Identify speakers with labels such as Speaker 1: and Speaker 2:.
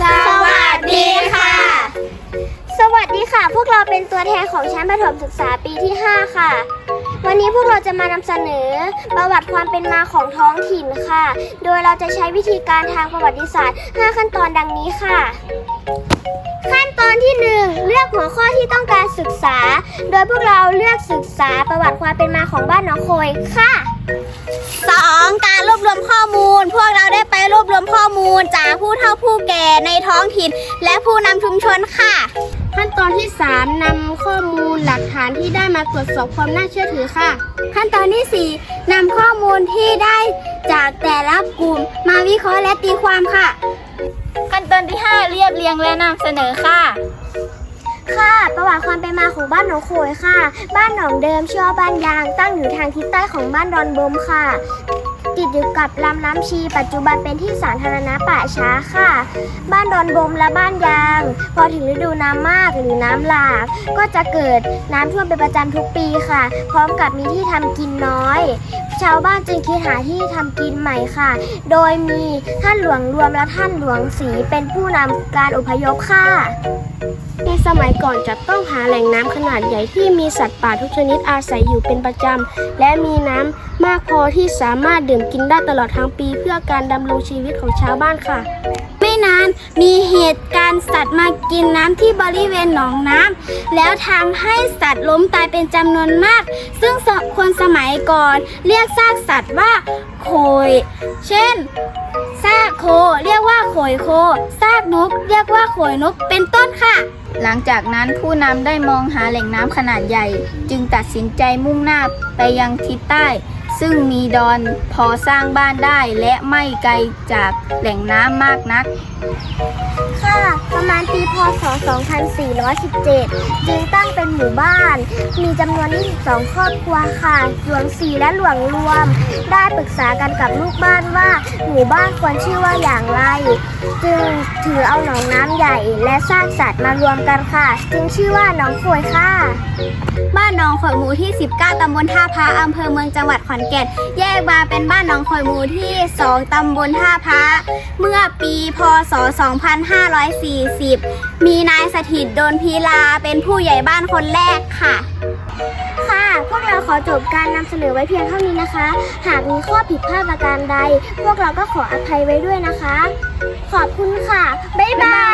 Speaker 1: สวัสด
Speaker 2: ีค่ะ
Speaker 1: สวัสดีค่ะ พวกเราเป็นตัวแทนของชั้นประถมศึกษาปีที่ 5 ค่ะ วันนี้พวกเราจะมานำเสนอ ประวัติความเป็นมาของท้องถิ่นค่ะ โดยเราจะใช้วิธีการทางประวัติศาสตร์ 5 ขั้นตอนดังนี้ค่ะ ขั้นตอนที่ 1 เลือกหัวข้อที่ต้องการศึกษา โดยพวกเราเลือกศึกษาประวัติความเป็นมาของบ้านน้องโคยค่ะ
Speaker 2: 2 การรวบรวมข้อมูล พวกเราได้ไปรวบรวมข้อมูลจากผู้เฒ่าผู้แก่ในท้องถิ่น และผู้นำชุมชนค่ะ
Speaker 3: ขั้นตอนที่ 3 นำข้อมูลหลักฐานที่ได้มาตรวจสอบความน่าเชื่อถือค่ะ
Speaker 2: ขั้นตอนที่ 4นำข้อมูลที่ได้จากแต่ละกลุ่มมาวิเคราะห์และตีความค่ะ ขั้นตอนที่ 5 เรียบเรียงและนำเสนอค่ะ
Speaker 1: ค่ะ ประวัติความเป็นมาของบ้านหนองโขยค่ะ บ้านหนองเดิมชื่อว่าบ้านยางตั้งอยู่ทางทิศใต้ของบ้านดอนบมค่ะ ติดอยู่กับลำน้ำชี ปัจจุบันเป็นที่สาธารณะป่าช้าค่ะ บ้านดอนบมและบ้านยาง พอถึงฤดูน้ำมากหรือน้ำหลาก ก็จะเกิดน้ำท่วมเป็นประจำทุกปีค่ะ พร้อมกับมีที่ทำกินน้อย ชาวบ้านจึงคิดหาที่ทำกินใหม่ค่ะ โดยมีท่านหลวงรวมและท่านหลวงศรีเป็นผู้นำการอพยพค่ะ
Speaker 3: ในสมัยก่อนจะต้องหาแหล่งน้ำขนาดใหญ่ที่มีสัตว์ป่าทุกชนิดอาศัยอยู่เป็นประจำ และมีน้ำมากพอที่สามารถดื่มกินได้ตลอดทั้งปีเพื่อการดำรงชีวิตของชาวบ้านค่ะ
Speaker 2: นาน มีเหตุการณ์สัตว์มากินน้ำที่บริเวณหนองน้ำแล้วทำให้สัตว์ล้มตายเป็นจำนวนมาก ซึ่งคนสมัยก่อนเรียกซากสัตว์ว่าโขย เช่นซากโคเรียกว่าโขยโคซากนก เรียกว่าโขยนกเป็นต้นค่ะ หลังจากนั้นผู้นำได้มองหาแหล่งน้ำขนาดใหญ่ จึงตัดสินใจมุ่งหน้าไปยังทิศใต้ ซึ่งมีดอนพอสร้างบ้านได้และไม่ไกลจากแหล่งน้ำมากนัก
Speaker 1: ค่ะ ประมาณปีพศ 2417 จึงตั้งเป็นหมู่บ้าน มีจำนวน 22 ครอบครัวค่ะหลวงศีและหลวงรวม ได้ปรึกษากันกับลูกบ้านว่า หมู่บ้านควรชื่อว่าอย่างไร จึงถือเอาหนองน้ำใหญ่และซากสัตว์มารวมกันค่ะ จึงชื่อว่าหนองโขยค่ะ
Speaker 2: นหนองข่อยหมูที่ 19 ตำบลท่าพระอำเภอเมืองจังหวัดขอนแก่น แยกมาเป็นบ้านหนองข่อยหมูที่ 2 ตำบลท่าพระเมื่อปีพศ 2540 มีนายสถิตโดนพีลาเป็นผู้ใหญ่บ้านคนแรกค่ะ
Speaker 1: ค่ะ พวกเราขอจบการนำเสนอไว้เพียงเท่านี้นะคะ หากมีข้อผิดพลาดประการใด พวกเราก็ขออภัยไว้ด้วยนะคะ ขอบคุณค่ะ บ๊ายบา
Speaker 2: ย